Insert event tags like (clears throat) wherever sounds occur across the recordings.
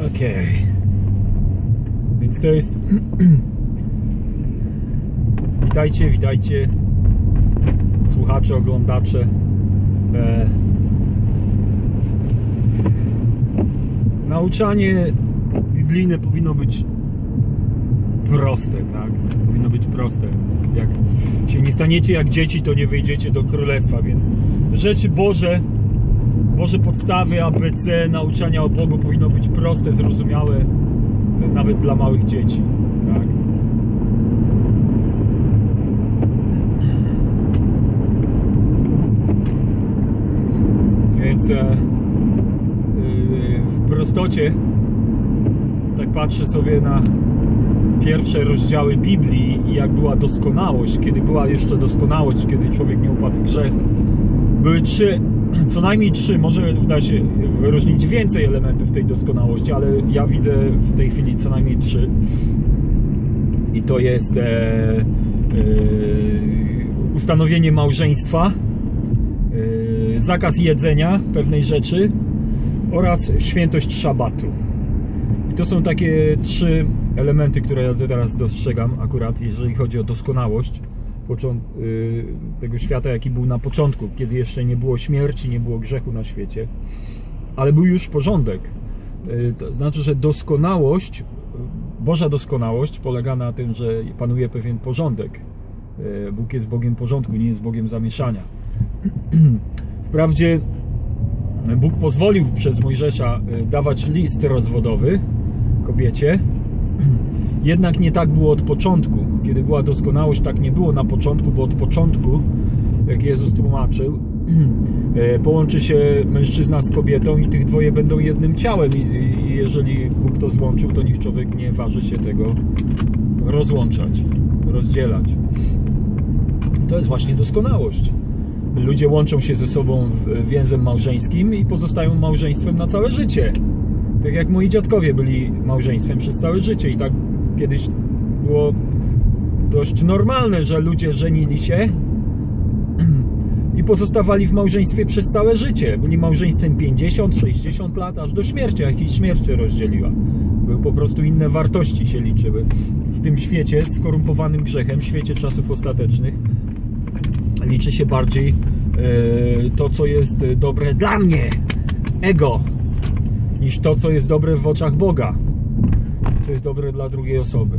Okej. Więc to jest. (clears throat) witajcie, witajcie. Słuchacze, oglądacze. E... Nauczanie biblijne powinno być proste, tak? Powinno być proste. Więc Jak się nie staniecie jak dzieci, to nie wyjdziecie do królestwa, więc rzeczy Boże, Boże podstawy ABC nauczania o Bogu powinno być proste, zrozumiałe nawet dla małych dzieci, tak? Więc e, e, w prostocie tak patrzę sobie na pierwsze rozdziały Biblii i jak była doskonałość, kiedy była jeszcze doskonałość, kiedy człowiek nie upadł w grzech. Były trzy, co najmniej trzy, może uda się wyróżnić więcej elementów tej doskonałości, ale ja widzę w tej chwili co najmniej trzy. I to jest e, e, ustanowienie małżeństwa, e, zakaz jedzenia pewnej rzeczy oraz świętość szabatu. I to są takie trzy elementy, które ja teraz dostrzegam akurat, jeżeli chodzi o doskonałość tego świata, jaki był na początku, kiedy jeszcze nie było śmierci, nie było grzechu na świecie, ale był już porządek. Y, To znaczy, że doskonałość, y, Boża doskonałość polega na tym, że panuje pewien porządek. Y, Bóg jest Bogiem porządku, nie jest Bogiem zamieszania. (clears throat) Wprawdzie Bóg pozwolił przez Mojżesza y, dawać list rozwodowy kobiecie, jednak nie tak było od początku. Kiedy była doskonałość, tak nie było na początku, bo od początku, jak Jezus tłumaczył, (clears throat) e, połączy się mężczyzna z kobietą i tych dwoje będą jednym ciałem. I, jeżeli Bóg to złączył, to niech człowiek nie waży się tego rozłączać, rozdzielać. To jest właśnie doskonałość. Ludzie łączą się ze sobą więzem małżeńskim i pozostają małżeństwem na całe życie. Tak jak moi dziadkowie byli małżeństwem przez całe życie i tak kiedyś było dość normalne, że ludzie żenili się (clears throat) i pozostawali w małżeństwie przez całe życie. Byli małżeństwem 50, 60 lat, aż do śmierci, a jakiś śmierć rozdzieliła. Były po prostu inne wartości się liczyły. W tym świecie skorumpowanym grzechem, świecie czasów ostatecznych, liczy się bardziej e, to, co jest dobre dla mnie, ego, niż to, co jest dobre w oczach Boga, co jest dobre dla drugiej osoby.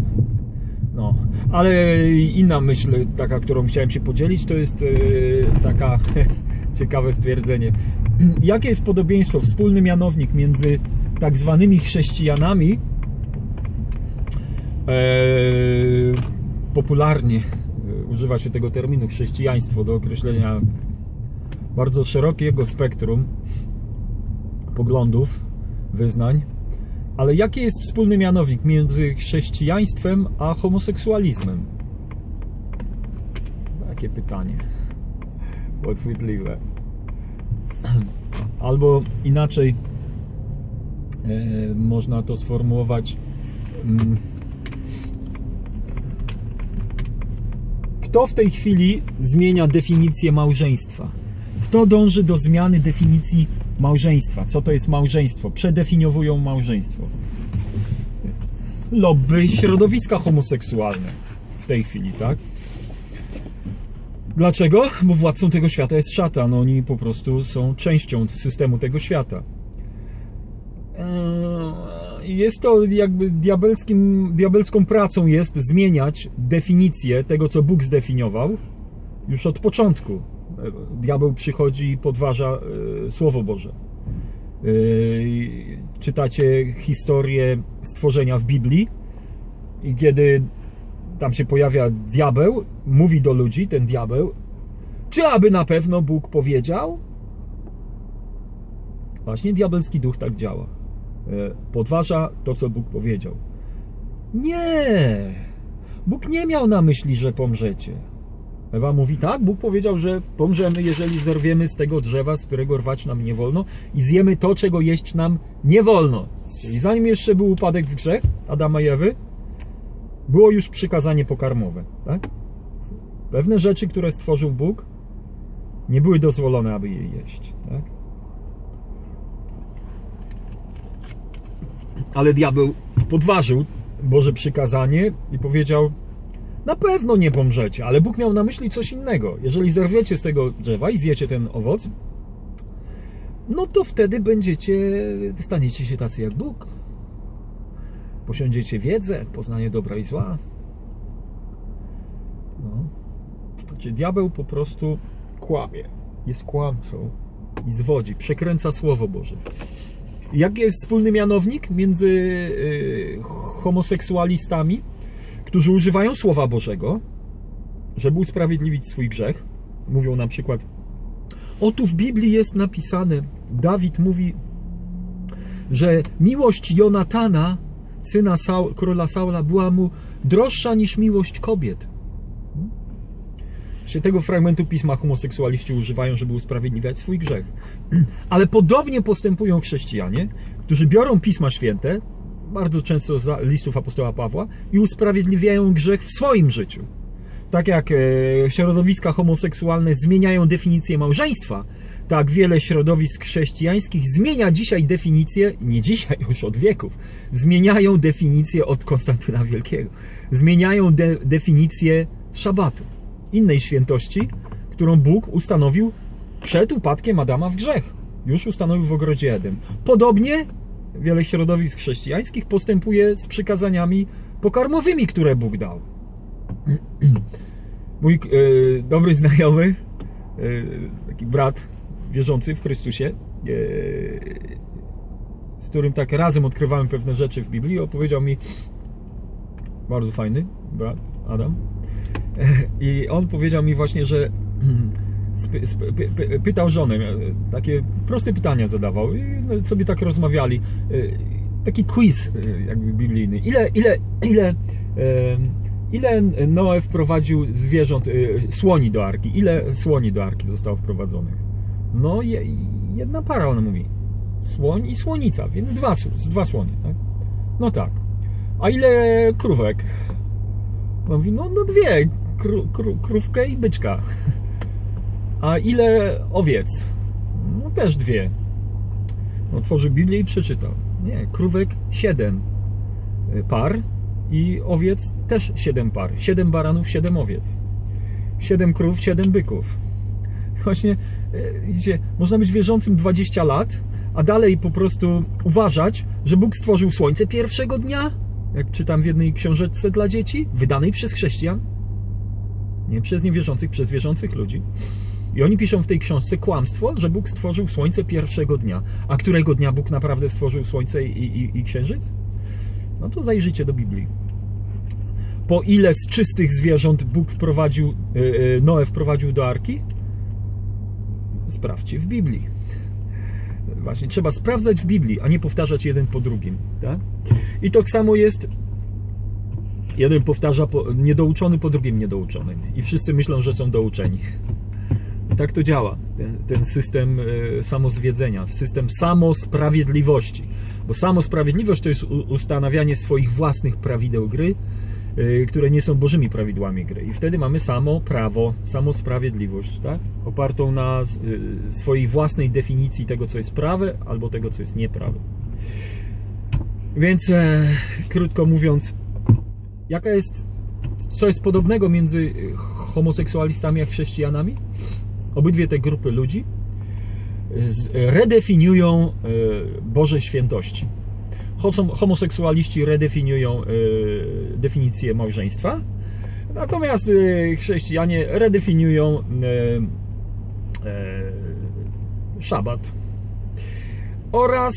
No, ale inna myśl, taka, którą chciałem się podzielić, to jest e, taka (laughs) ciekawe stwierdzenie. Jakie jest podobieństwo, wspólny mianownik między tak zwanymi chrześcijanami, e, popularnie e, używa się tego terminu chrześcijaństwo do określenia bardzo szerokiego spektrum poglądów, wyznań. Ale jaki jest wspólny mianownik między chrześcijaństwem a homoseksualizmem? Takie pytanie. Podchwytliwe. (clears throat) Albo inaczej e, można to sformułować. Mm, Kto w tej chwili zmienia definicję małżeństwa? Kto dąży do zmiany definicji małżeństwa? Co to jest małżeństwo? Przedefiniowują małżeństwo. Lobby środowiska homoseksualne w tej chwili, tak? Dlaczego? Bo władcą tego świata jest szatan. Oni po prostu są częścią systemu tego świata. Eee, Jest to jakby diabelskim, diabelską pracą jest zmieniać definicję tego, co Bóg zdefiniował już od początku. E, Diabeł przychodzi i podważa e, Słowo Boże. E, Czytacie historię stworzenia w Biblii i kiedy tam się pojawia diabeł, mówi do ludzi ten diabeł, czy aby na pewno Bóg powiedział? Właśnie diabelski duch tak działa. Podważa to, co Bóg powiedział. Nie! Bóg nie miał na myśli, że pomrzecie. Ewa mówi, tak, Bóg powiedział, że pomrzemy, jeżeli zerwiemy z tego drzewa, z którego rwać nam nie wolno i zjemy to, czego jeść nam nie wolno. Czyli zanim jeszcze był upadek w grzech Adama i Ewy, było już przykazanie pokarmowe, tak? Pewne rzeczy, które stworzył Bóg, nie były dozwolone, aby je jeść, tak? Ale diabeł podważył Boże przykazanie i powiedział: Na pewno nie pomrzecie, ale Bóg miał na myśli coś innego. Jeżeli zerwiecie z tego drzewa i zjecie ten owoc, no to wtedy będziecie, staniecie się tacy jak Bóg. Posiądziecie wiedzę, poznanie dobra i zła. No. Znaczy, diabeł po prostu kłamie, jest kłamcą i zwodzi, przekręca Słowo Boże. Jaki jest wspólny mianownik między y, homoseksualistami, którzy używają Słowa Bożego, żeby usprawiedliwić swój grzech? Mówią na przykład: O tu w Biblii jest napisane, Dawid mówi, że miłość Jonatana, syna Saul, króla Saula, była mu droższa niż miłość kobiet. Się tego fragmentu pisma homoseksualiści używają, żeby usprawiedliwiać swój grzech. (clears throat) Ale podobnie postępują chrześcijanie, którzy biorą pisma święte, bardzo często z listów apostoła Pawła, i usprawiedliwiają grzech w swoim życiu. Tak jak e, środowiska homoseksualne zmieniają definicję małżeństwa, tak wiele środowisk chrześcijańskich zmienia dzisiaj definicję, nie dzisiaj, już od wieków, zmieniają definicję od Konstantyna Wielkiego. Zmieniają de, definicję szabatu innej świętości, którą Bóg ustanowił przed upadkiem Adama w grzech. Już ustanowił w ogrodzie Eden. Podobnie wiele środowisk chrześcijańskich postępuje z przykazaniami pokarmowymi, które Bóg dał. (clears throat) Mój e, dobry znajomy, e, taki brat wierzący w Chrystusie, e, z którym tak razem odkrywałem pewne rzeczy w Biblii, opowiedział mi, bardzo fajny brat Adam, i on powiedział mi właśnie, że (clears throat) pytał żonę, e, takie proste pytania zadawał i no, sobie tak rozmawiali. E, taki quiz e, jakby biblijny. Ile, ile, ile, ile Noe wprowadził zwierząt, słoni do arki? Ile słoni do arki zostało wprowadzonych? No jedna para, ona mówi. Słoń i słonica, więc dwa, dwa słonie, tak? No tak. A ile krówek? On mówi, no, no dwie, kró, krówkę i byczka. A ile owiec? No też dwie. Otworzy Biblię i przeczytał. Nie, krówek siedem par i owiec też siedem par. Siedem baranów, siedem owiec. Siedem krów, siedem byków. Właśnie, e, widzicie, można być wierzącym 20 lat, a dalej po prostu uważać, że Bóg stworzył słońce pierwszego dnia, jak czytam w jednej książeczce dla dzieci, wydanej przez chrześcijan. Nie przez niewierzących, przez wierzących ludzi. I oni piszą w tej książce kłamstwo, że Bóg stworzył słońce pierwszego dnia. A którego dnia Bóg naprawdę stworzył słońce i, i, i księżyc? No to zajrzyjcie do Biblii. Po ile z czystych zwierząt Bóg wprowadził, yy, Noe wprowadził do arki? Sprawdźcie w Biblii. Właśnie, trzeba sprawdzać w Biblii, a nie powtarzać jeden po drugim. Tak? I to samo jest jeden powtarza po, niedouczony po drugim niedouczony. I wszyscy myślą, że są douczeni. Tak to działa. Ten, ten system e, samozwiedzenia, system samosprawiedliwości. Bo samosprawiedliwość to jest ustanawianie swoich własnych prawideł gry, e, które nie są bożymi prawidłami gry. I wtedy mamy samo prawo, samosprawiedliwość, tak? opartą na e, swojej własnej definicji tego, co jest prawe, albo tego, co jest nieprawe. Więc, krótko mówiąc, jaka jest, co jest podobnego między homoseksualistami a chrześcijanami? Obydwie te grupy ludzi redefiniują e, Boże świętości. Homoseksualiści redefiniują e, definicję małżeństwa, natomiast e, chrześcijanie redefiniują szabat oraz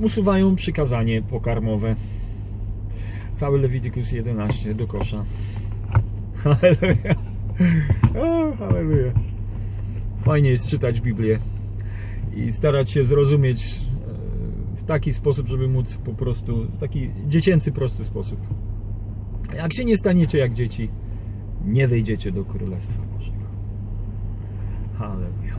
usuwają przykazanie pokarmowe. Cały Leviticus 11 do kosza. (laughs) Halleluja. O, halleluja. Fajnie jest czytać Biblię i starać się zrozumieć e, w taki sposób, żeby móc po prostu, w taki dziecięcy, prosty sposób. Jak się nie staniecie jak dzieci, nie wejdziecie do Królestwa Bożego. Halleluja.